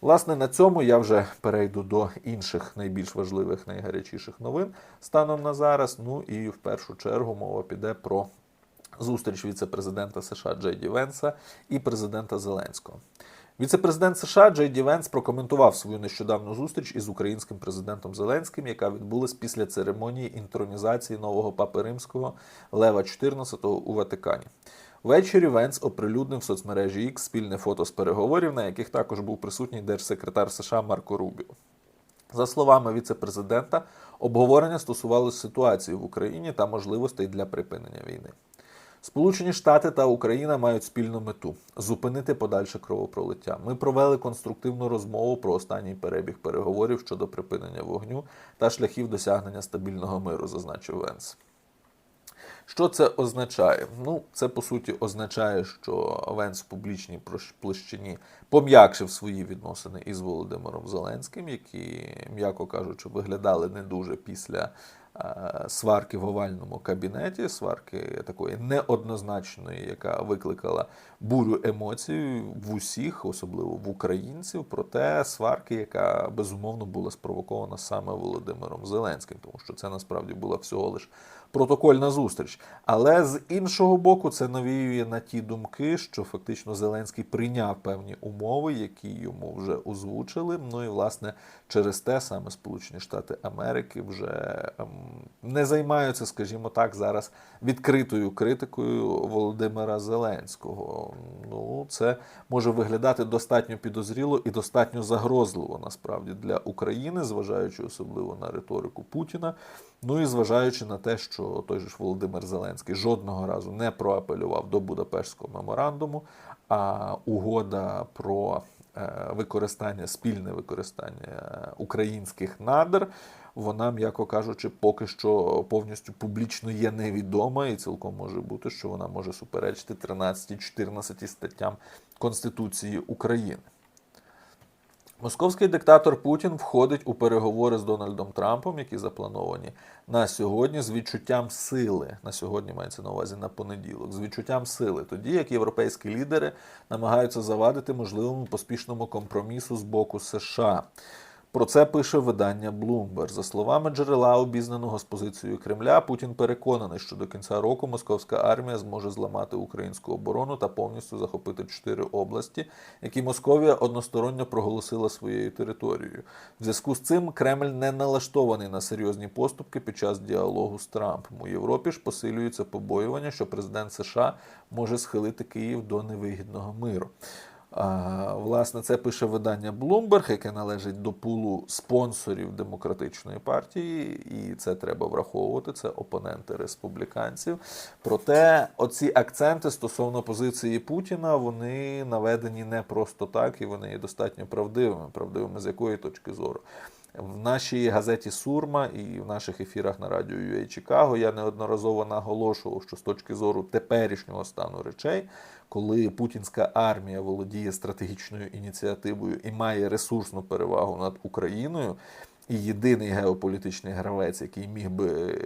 Власне, на цьому я вже перейду до інших найбільш важливих, найгарячіших новин станом на зараз. Ну і в першу чергу мова піде про зустріч віце-президента США Джей Ді Венса і президента Зеленського. Віце-президент США Джей Ді Венс прокоментував свою нещодавну зустріч із українським президентом Зеленським, яка відбулась після церемонії інтронізації нового папи римського Лева XIV у Ватикані. Ввечері Венс оприлюднив в соцмережі X спільне фото з переговорів, на яких також був присутній держсекретар США Марко Рубіо. За словами віце-президента, обговорення стосувалося ситуації в Україні та можливостей для припинення війни. Сполучені Штати та Україна мають спільну мету зупинити подальше кровопролиття. Ми провели конструктивну розмову про останній перебіг переговорів щодо припинення вогню та шляхів досягнення стабільного миру, зазначив Венс. Що це означає? Ну, це по суті означає, що Венс в публічній площині пом'якшив свої відносини із Володимиром Зеленським, які, м'яко кажучи, виглядали не дуже після е, сварки в овальному кабінеті, сварки такої неоднозначної, яка викликала бурю емоцій в усіх, особливо в українців, проте сварки, яка безумовно була спровокована саме Володимиром Зеленським, тому що це насправді була всього лиш протокольна зустріч. Але з іншого боку, це навіює на ті думки, що фактично Зеленський прийняв певні умови, які йому вже озвучили. Ну і власне через те саме Сполучені Штати Америки вже ем, не займаються, скажімо так, зараз відкритою критикою Володимира Зеленського. Ну, це може виглядати достатньо підозріло і достатньо загрозливо насправді для України, зважаючи особливо на риторику Путіна. Ну і зважаючи на те, що той же ж Володимир Зеленський жодного разу не проапелював до Будапештського меморандуму, а угода про е, використання, спільне використання українських надр, вона, м'яко кажучи, поки що повністю публічно є невідома, і цілком може бути, що вона може суперечити 13-14 статтям Конституції України. Московський диктатор Путін входить у переговори з Дональдом Трампом, які заплановані на сьогодні з відчуттям сили. На сьогодні мається на увазі на понеділок, з відчуттям сили, тоді як європейські лідери намагаються завадити можливому поспішному компромісу з боку США. Про це пише видання Bloomberg. За словами джерела, обізнаного з позицією Кремля, Путін переконаний, що до кінця року московська армія зможе зламати українську оборону та повністю захопити чотири області, які Московія односторонньо проголосила своєю територією. В зв'язку з цим Кремль не налаштований на серйозні поступки під час діалогу з Трампом. У Європі ж посилюється побоювання, що президент США може схилити Київ до невигідного миру. Власне, це пише видання Bloomberg, яке належить до пулу спонсорів демократичної партії, і це треба враховувати. Це опоненти республіканців. Проте, оці акценти стосовно позиції Путіна вони наведені не просто так, і вони є достатньо правдивими. Правдивими з якої точки зору. В нашій газеті Сурма і в наших ефірах на радіо UA Чикаго я неодноразово наголошував, що з точки зору теперішнього стану речей, коли путінська армія володіє стратегічною ініціативою і має ресурсну перевагу над Україною, і єдиний геополітичний гравець, який міг би е,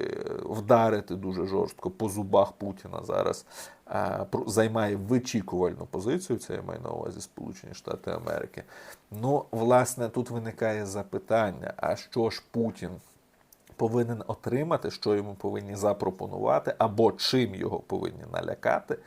вдарити дуже жорстко по зубах Путіна зараз, е, займає вичікувальну позицію. Це я маю на увазі Сполучені Штати Америки. Ну, власне, тут виникає запитання: а що ж Путін? Повинен отримати, що йому повинні запропонувати, або чим його повинні налякати,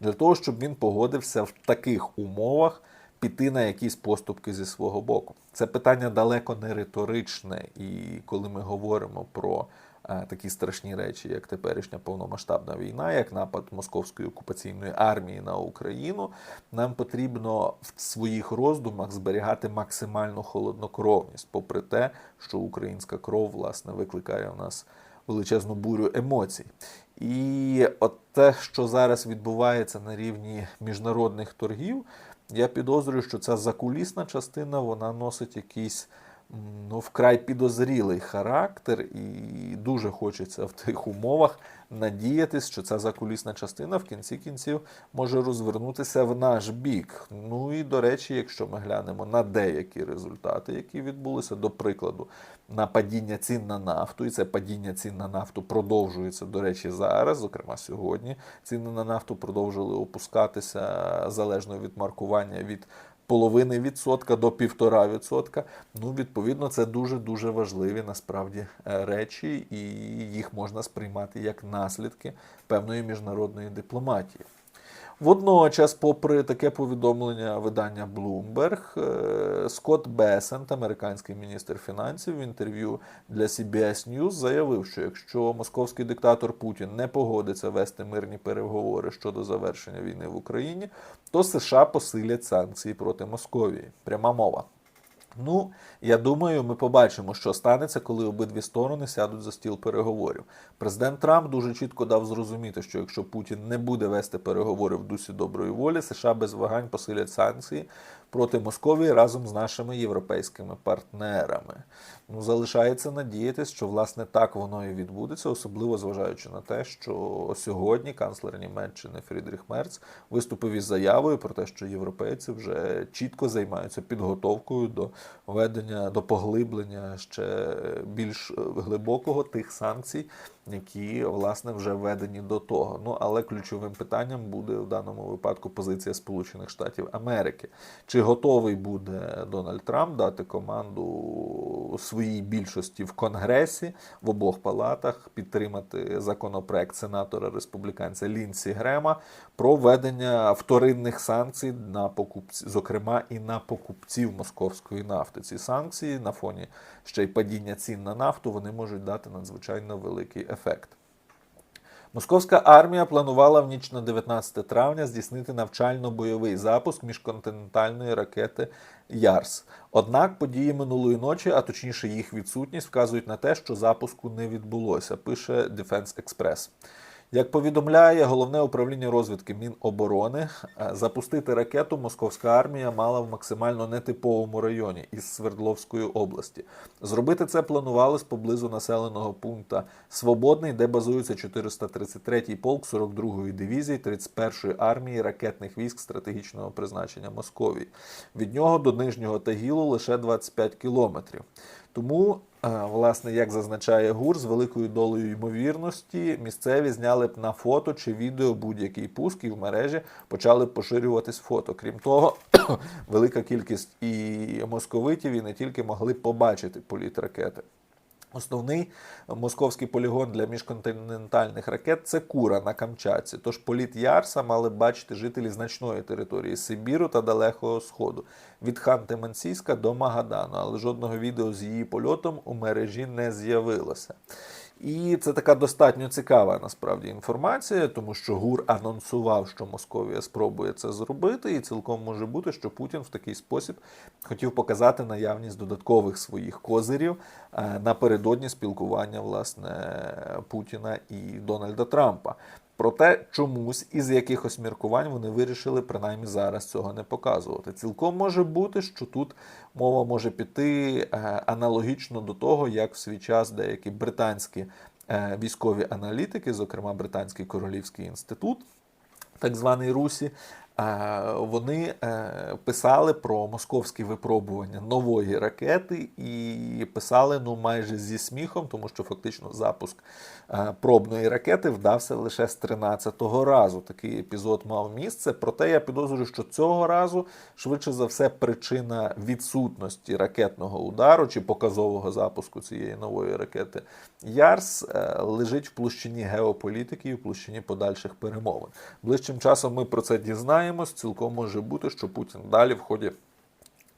для того, щоб він погодився в таких умовах піти на якісь поступки зі свого боку. Це питання далеко не риторичне, і коли ми говоримо про е, такі страшні речі, як теперішня повномасштабна війна, як напад московської окупаційної армії на Україну, нам потрібно в своїх роздумах зберігати максимальну холоднокровність, попри те, що українська кров власне викликає в нас величезну бурю емоцій. І от те, що зараз відбувається на рівні міжнародних торгів, я підозрюю, що ця закулісна частина вона носить якийсь ну, вкрай підозрілий характер, і дуже хочеться в тих умовах надіятись, що ця закулісна частина в кінці кінців може розвернутися в наш бік. Ну і до речі, якщо ми глянемо на деякі результати, які відбулися, до прикладу, на падіння цін на нафту, і це падіння цін на нафту продовжується, до речі, зараз, зокрема сьогодні. Ціни на нафту продовжили опускатися залежно від маркування від половини відсотка до півтора відсотка. Ну, відповідно, це дуже дуже важливі насправді е, речі, і їх можна сприймати як наслідки певної міжнародної дипломатії. Водночас, попри таке повідомлення видання Bloomberg, е, Скотт Бесент, американський міністр фінансів, в інтерв'ю для CBS News заявив, що якщо московський диктатор Путін не погодиться вести мирні переговори щодо завершення війни в Україні, то США посилять санкції проти Московії. Пряма мова. Ну, я думаю, ми побачимо, що станеться, коли обидві сторони сядуть за стіл переговорів. Президент Трамп дуже чітко дав зрозуміти, що якщо Путін не буде вести переговори в дусі доброї волі, США без вагань посилять санкції проти Московії разом з нашими європейськими партнерами. Ну, залишається надіятися, що власне так воно і відбудеться, особливо зважаючи на те, що сьогодні канцлер Німеччини Фрідріх Мерц виступив із заявою про те, що європейці вже чітко займаються підготовкою до ведення до поглиблення ще більш глибокого тих санкцій, які власне вже введені до того. Ну але ключовим питанням буде в даному випадку позиція Сполучених Штатів Америки. Чи готовий буде Дональд Трамп дати команду своїй більшості в Конгресі в обох палатах підтримати законопроект сенатора республіканця Лінсі Грема про введення вторинних санкцій на покупці, зокрема і на покупців московської нафти. Ці санкції на фоні ще й падіння цін на нафту вони можуть дати надзвичайно великий ефект. Московська армія планувала в ніч на 19 травня здійснити навчально-бойовий запуск міжконтинентальної ракети Ярс. Однак події минулої ночі, а точніше їх відсутність, вказують на те, що запуску не відбулося. Пише Defense Express. Як повідомляє головне управління розвідки Міноборони, е, запустити ракету московська армія мала в максимально нетиповому районі із Свердловської області. Зробити це планувалось поблизу населеного пункту Свободний, де базується 433-й полк 42-ї дивізії 31-ї армії ракетних військ стратегічного призначення Московії. Від нього до Нижнього Тагілу лише 25 кілометрів. Тому, власне, як зазначає ГУР, з великою долею ймовірності місцеві зняли б на фото чи відео будь-який пуск і в мережі почали б поширюватись фото. Крім того, велика кількість і московитів і не тільки могли побачити політ ракети. Основний московський полігон для міжконтинентальних ракет це Кура на Камчатці. Тож політ Ярса мали бачити жителі значної території Сибіру та Далекого Сходу від Ханти-Мансійська до Магадану, але жодного відео з її польотом у мережі не з'явилося. І це така достатньо цікава насправді інформація, тому що ГУР анонсував, що Московія спробує це зробити, і цілком може бути, що Путін в такий спосіб хотів показати наявність додаткових своїх козирів е, напередодні спілкування власне Путіна і Дональда Трампа. Проте чомусь із якихось міркувань вони вирішили принаймні зараз цього не показувати. Цілком може бути, що тут мова може піти е, аналогічно до того, як в свій час деякі британські е, військові аналітики, зокрема Британський королівський інститут, так званий Русі, вони е, писали про московські випробування нової ракети і писали ну майже зі сміхом, тому що фактично запуск е, пробної ракети вдався лише з 13-го разу. Такий епізод мав місце. Проте я підозрюю, що цього разу швидше за все причина відсутності ракетного удару чи показового запуску цієї нової ракети Ярс е, лежить в площині геополітики і в площині подальших перемовин. Ближчим часом ми про це дізнаємо дізнаємось, цілком може бути, що Путін далі в ході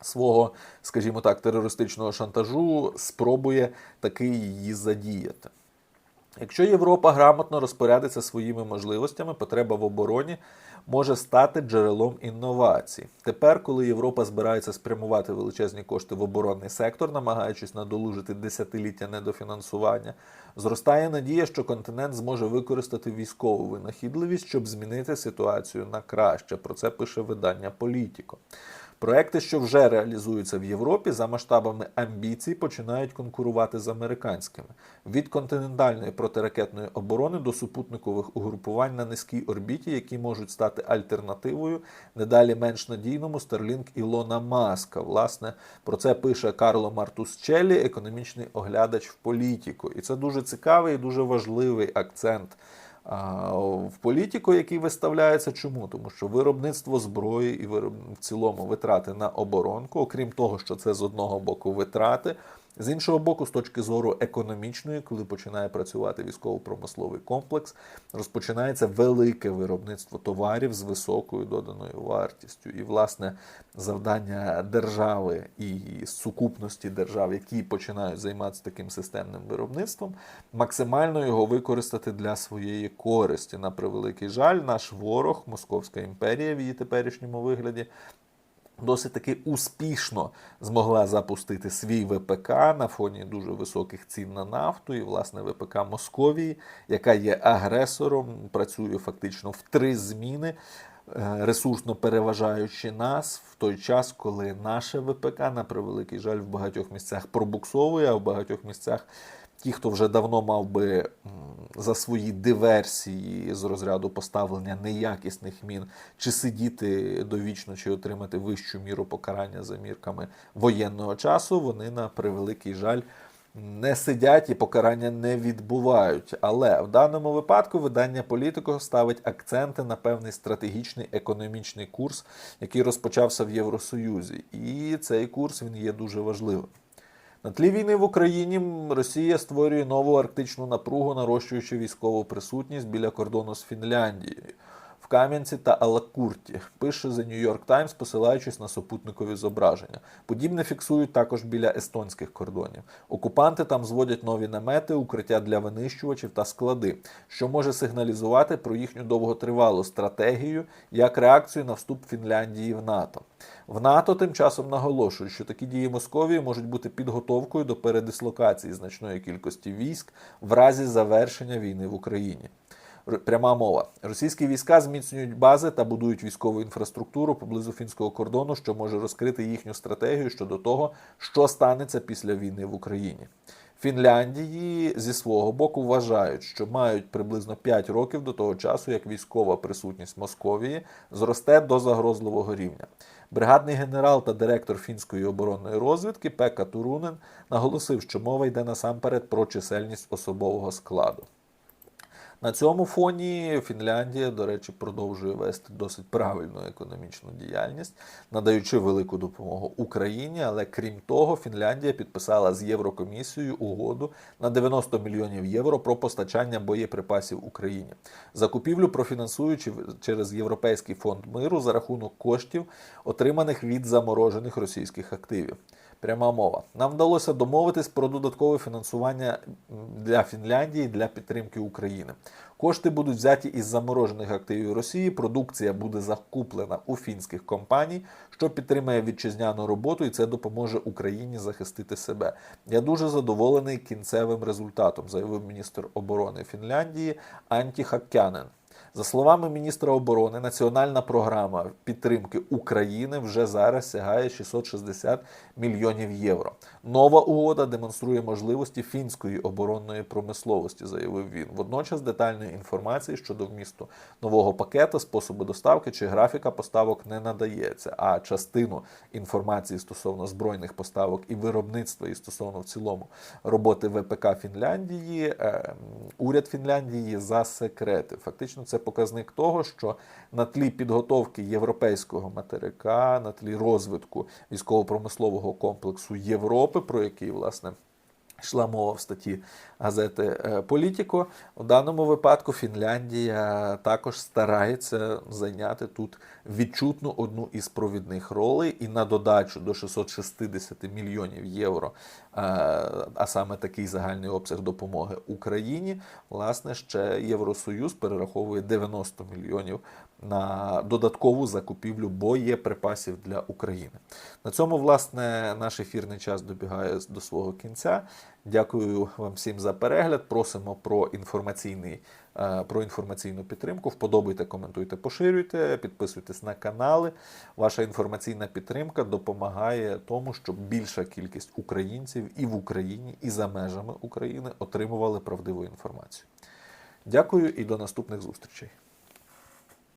свого, скажімо так, терористичного шантажу спробує таки її задіяти. Якщо Європа грамотно розпорядиться своїми можливостями, потреба в обороні може стати джерелом інновацій. Тепер, коли Європа збирається спрямувати величезні кошти в оборонний сектор, намагаючись надолужити десятиліття недофінансування, зростає надія, що континент зможе використати військову винахідливість, щоб змінити ситуацію на краще. Про це пише видання Політіко. Проекти, що вже реалізуються в Європі, за масштабами амбіцій починають конкурувати з американськими від континентальної протиракетної оборони до супутникових угрупувань на низькій орбіті, які можуть стати альтернативою недалі менш надійному Starlink Ілона Маска. Власне, про це пише Карло Мартусчелі, економічний оглядач в політику. І це дуже цікавий і дуже важливий акцент в політику, який виставляється, чому? Тому що виробництво зброї і в цілому витрати на оборонку, окрім того, що це з одного боку витрати, з іншого боку, з точки зору економічної, коли починає працювати військово-промисловий комплекс, розпочинається велике виробництво товарів з високою доданою вартістю. І, власне, завдання держави і сукупності держав, які починають займатися таким системним виробництвом, максимально його використати для своєї користі. На превеликий жаль, наш ворог, Московська імперія в її теперішньому вигляді. Досить таки успішно змогла запустити свій ВПК на фоні дуже високих цін на нафту, і власне ВПК Московії, яка є агресором, працює фактично в три зміни, е, ресурсно переважаючи нас в той час, коли наше ВПК, на превеликий жаль, в багатьох місцях пробуксовує, а в багатьох місцях ті, хто вже давно мав би за свої диверсії з розряду поставлення неякісних мін, чи сидіти довічно, чи отримати вищу міру покарання за мірками воєнного часу, вони на превеликий жаль. Не сидять і покарання не відбувають. Але в даному випадку видання політико ставить акценти на певний стратегічний економічний курс, який розпочався в Євросоюзі. І цей курс він є дуже важливим. На тлі війни в Україні Росія створює нову арктичну напругу, нарощуючи військову присутність біля кордону з Фінляндією. Кам'янці та Алакурті пише The New York Times, посилаючись на супутникові зображення. Подібне фіксують також біля естонських кордонів. Окупанти там зводять нові намети, укриття для винищувачів та склади, що може сигналізувати про їхню довготривалу стратегію як реакцію на вступ Фінляндії в НАТО. В НАТО тим часом наголошують, що такі дії Московії можуть бути підготовкою до передислокації значної кількості військ в разі завершення війни в Україні. Пряма мова. Російські війська зміцнюють бази та будують військову інфраструктуру поблизу фінського кордону, що може розкрити їхню стратегію щодо того, що станеться після війни в Україні. Фінляндії зі свого боку вважають, що мають приблизно 5 років до того часу, як військова присутність Московії зросте до загрозливого рівня. Бригадний генерал та директор фінської оборонної розвідки Пека Турунен наголосив, що мова йде насамперед про чисельність особового складу. На цьому фоні Фінляндія, до речі, продовжує вести досить правильну економічну діяльність, надаючи велику допомогу Україні. Але крім того, Фінляндія підписала з Єврокомісією угоду на 90 мільйонів євро про постачання боєприпасів Україні. Закупівлю профінансуючи через Європейський фонд миру за рахунок коштів, отриманих від заморожених російських активів. Пряма мова. Нам вдалося домовитись про додаткове фінансування для Фінляндії для підтримки України. Кошти будуть взяті із заморожених активів Росії. Продукція буде закуплена у фінських компаній, що підтримає вітчизняну роботу, і це допоможе Україні захистити себе. Я дуже задоволений кінцевим результатом, заявив міністр оборони Фінляндії Анті Хаккянен. За словами міністра оборони, національна програма підтримки України вже зараз сягає 660 мільйонів євро. Нова угода демонструє можливості фінської оборонної промисловості, заявив він. Водночас детальної інформації щодо вмісту нового пакета, способу доставки чи графіка поставок не надається. А частину інформації стосовно збройних поставок і виробництва, і стосовно в цілому роботи ВПК Фінляндії, е, уряд Фінляндії засекретив. Фактично, це показник того, що на тлі підготовки європейського материка, на тлі розвитку військово-промислового комплексу Європи, про який власне. Йшла мова в статті газети е, Політіко. У даному випадку Фінляндія також старається зайняти тут відчутну одну із провідних ролей, і на додачу до 660 мільйонів євро, е, а саме такий загальний обсяг допомоги Україні, власне, ще Євросоюз перераховує 90 мільйонів на додаткову закупівлю боєприпасів для України. На цьому, власне, наш ефірний час добігає до свого кінця. Дякую вам всім за перегляд. Просимо про інформаційний. е, Про інформаційну підтримку. Вподобайте, коментуйте, поширюйте, підписуйтесь на канали. Ваша інформаційна підтримка допомагає тому, щоб більша кількість українців і в Україні, і за межами України отримували правдиву інформацію. Дякую і до наступних зустрічей.